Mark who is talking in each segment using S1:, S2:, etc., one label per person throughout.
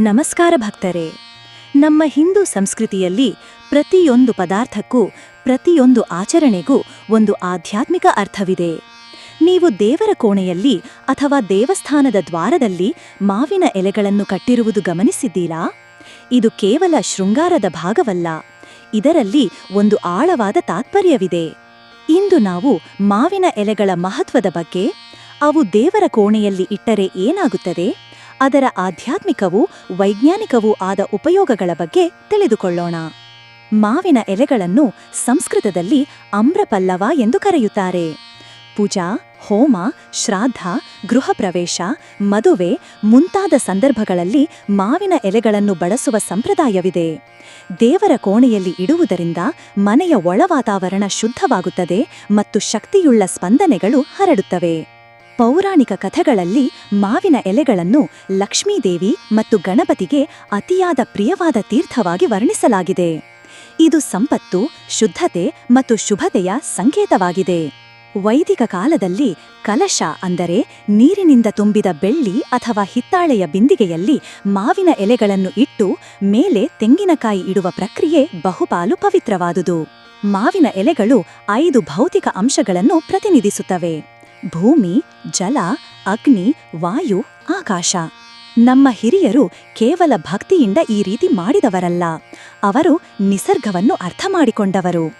S1: ನಮಸ್ಕಾರ ಭಕ್ತರೇ. ನಮ್ಮ ಹಿಂದೂ ಸಂಸ್ಕೃತಿಯಲ್ಲಿ ಪ್ರತಿಯೊಂದು ಪದಾರ್ಥಕ್ಕೂ, ಪ್ರತಿಯೊಂದು ಆಚರಣೆಗೂ ಒಂದು ಆಧ್ಯಾತ್ಮಿಕ ಅರ್ಥವಿದೆ. ನೀವು ದೇವರ ಕೋಣೆಯಲ್ಲಿ ಅಥವಾ ದೇವಸ್ಥಾನದ ದ್ವಾರದಲ್ಲಿ ಮಾವಿನ ಎಲೆಗಳನ್ನು ಕಟ್ಟಿರುವುದು ಗಮನಿಸಿದ್ದೀರಾ? ಇದು ಕೇವಲ ಶೃಂಗಾರದ ಭಾಗವಲ್ಲ. ಇದರಲ್ಲಿ ಒಂದು ಆಳವಾದ ತಾತ್ಪರ್ಯವಿದೆ. ಇಂದು ನಾವು ಮಾವಿನ ಎಲೆಗಳ ಮಹತ್ವದ ಬಗ್ಗೆ, ಅವು ದೇವರ ಕೋಣೆಯಲ್ಲಿ ಇಟ್ಟರೆ ಏನಾಗುತ್ತದೆ? ಅದರ ಆಧ್ಯಾತ್ಮಿಕವೂ ವೈಜ್ಞಾನಿಕವೂ ಆದ ಉಪಯೋಗಗಳ ಬಗ್ಗೆ ತಿಳಿದುಕೊಳ್ಳೋಣ. ಮಾವಿನ ಎಲೆಗಳನ್ನು ಸಂಸ್ಕೃತದಲ್ಲಿ ಅಮ್ರಪಲ್ಲವ ಎಂದು ಕರೆಯುತ್ತಾರೆ. ಪೂಜಾ, ಹೋಮ ಶ್ರಾದ್ದ ಗೃಹ ಪ್ರವೇಶ ಮದುವೆ ಮುಂತಾದ ಸಂದರ್ಭಗಳಲ್ಲಿ ಮಾವಿನ ಎಲೆಗಳನ್ನು ಬಳಸುವ ಸಂಪ್ರದಾಯವಿದೆ. ದೇವರ ಕೋಣೆಯಲ್ಲಿ ಇಡುವುದರಿಂದ ಮನೆಯ ಒಳ ವಾತಾವರಣ ಶುದ್ಧವಾಗುತ್ತದೆ ಮತ್ತು ಶಕ್ತಿಯುಳ್ಳ ಸ್ಪಂದನೆಗಳು ಹರಡುತ್ತವೆ. ಪೌರಾಣಿಕ ಕಥೆಗಳಲ್ಲಿ ಮಾವಿನ ಎಲೆಗಳನ್ನು ಲಕ್ಷ್ಮೀದೇವಿ ಮತ್ತು ಗಣಪತಿಗೆ ಅತಿಯಾದ ಪ್ರಿಯವಾದ ತೀರ್ಥವಾಗಿ ವರ್ಣಿಸಲಾಗಿದೆ. ಇದು ಸಂಪತ್ತು, ಶುದ್ಧತೆ ಮತ್ತು ಶುಭತೆಯ ಸಂಕೇತವಾಗಿದೆ. ವೈದಿಕ ಕಾಲದಲ್ಲಿ ಕಲಶ ಅಂದರೆ ನೀರಿನಿಂದ ತುಂಬಿದ ಬೆಳ್ಳಿ ಅಥವಾ ಹಿತ್ತಾಳೆಯ ಬಿಂದಿಗೆಯಲ್ಲಿ ಮಾವಿನ ಎಲೆಗಳನ್ನು ಇಟ್ಟು ಮೇಲೆ ತೆಂಗಿನಕಾಯಿ ಇಡುವ ಪ್ರಕ್ರಿಯೆ ಬಹುಪಾಲು ಪವಿತ್ರವಾದುದು. ಮಾವಿನ ಎಲೆಗಳು ಐದು ಭೌತಿಕ ಅಂಶಗಳನ್ನು ಪ್ರತಿನಿಧಿಸುತ್ತವೆ. ಭೂಮಿ, ಜಲ, ಅಗ್ನಿ, ವಾಯು, ಆಕಾಶ. ನಮ್ಮ ಹಿರಿಯರು ಕೇವಲ ಭಕ್ತಿಯಿಂದ ಈ ರೀತಿ ಮಾಡಿದವರಲ್ಲ. ಅವರು ನಿಸರ್ಗವನ್ನು ಅರ್ಥ ಮಾಡಿಕೊಂಡವರು.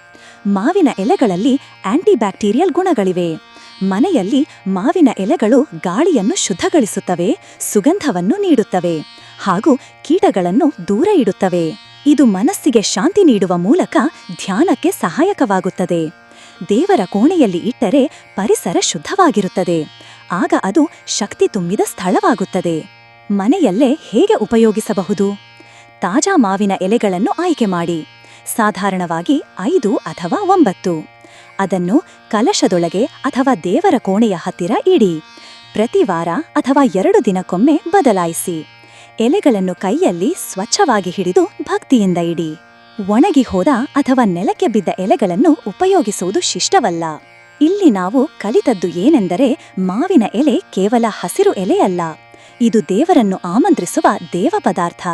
S1: ಮಾವಿನ ಎಲೆಗಳಲ್ಲಿ ಆಂಟಿಬ್ಯಾಕ್ಟೀರಿಯಲ್ ಗುಣಗಳಿವೆ. ಮನೆಯಲ್ಲಿ ಮಾವಿನ ಎಲೆಗಳು ಗಾಳಿಯನ್ನು ಶುದ್ಧಗೊಳಿಸುತ್ತವೆ, ಸುಗಂಧವನ್ನು ನೀಡುತ್ತವೆ ಹಾಗೂ ಕೀಟಗಳನ್ನು ದೂರ ಇಡುತ್ತವೆ. ಇದು ಮನಸ್ಸಿಗೆ ಶಾಂತಿ ನೀಡುವ ಮೂಲಕ ಧ್ಯಾನಕ್ಕೆ ಸಹಾಯಕವಾಗುತ್ತದೆ. ದೇವರ ಕೋಣೆಯಲ್ಲಿ ಇಟ್ಟರೆ ಪರಿಸರ ಶುದ್ಧವಾಗಿರುತ್ತದೆ. ಆಗ ಅದು ಶಕ್ತಿ ತುಂಬಿದ ಸ್ಥಳವಾಗುತ್ತದೆ. ಮನೆಯಲ್ಲೇ ಹೇಗೆ ಉಪಯೋಗಿಸಬಹುದು? ತಾಜಾ ಮಾವಿನ ಎಲೆಗಳನ್ನು ಆಯ್ಕೆ ಮಾಡಿ. ಸಾಧಾರಣವಾಗಿ ಐದು ಅಥವಾ ಒಂಬತ್ತು. ಅದನ್ನು ಕಲಶದೊಳಗೆ ಅಥವಾ ದೇವರ ಕೋಣೆಯ ಹತ್ತಿರ ಇಡಿ. ಪ್ರತಿ ವಾರ ಅಥವಾ ಎರಡು ದಿನಕ್ಕೊಮ್ಮೆ ಬದಲಾಯಿಸಿ. ಎಲೆಗಳನ್ನು ಕೈಯಲ್ಲಿ ಸ್ವಚ್ಛವಾಗಿ ಹಿಡಿದು ಭಕ್ತಿಯಿಂದ ಇಡಿ. ಒಣಗಿ ಹೋದ ಅಥವಾ ನೆಲಕ್ಕೆ ಬಿದ್ದ ಎಲೆಗಳನ್ನು ಉಪಯೋಗಿಸುವುದು ಶಿಷ್ಟವಲ್ಲ. ಇಲ್ಲಿ ನಾವು ಕಲಿತದ್ದು ಏನೆಂದರೆ ಮಾವಿನ ಎಲೆ ಕೇವಲ ಹಸಿರು ಎಲೆಯಲ್ಲ. ಇದು ದೇವರನ್ನು ಆಮಂತ್ರಿಸುವ ದೇವ ಪದಾರ್ಥ.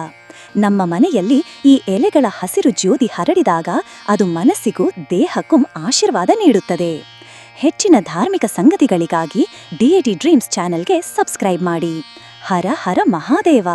S1: ನಮ್ಮ ಮನೆಯಲ್ಲಿ ಈ ಎಲೆಗಳ ಹಸಿರು ಜ್ಯೋತಿ ಹರಡಿದಾಗ ಅದು ಮನಸ್ಸಿಗೂ ದೇಹಕ್ಕೂ ಆಶೀರ್ವಾದ ನೀಡುತ್ತದೆ. ಹೆಚ್ಚಿನ ಧಾರ್ಮಿಕ ಸಂಗತಿಗಳಿಗಾಗಿ ಡಿಎಟಿ ಡ್ರೀಮ್ಸ್ ಚಾನೆಲ್ಗೆ ಸಬ್ಸ್ಕ್ರೈಬ್ ಮಾಡಿ. ಹರ ಹರ ಮಹಾದೇವ!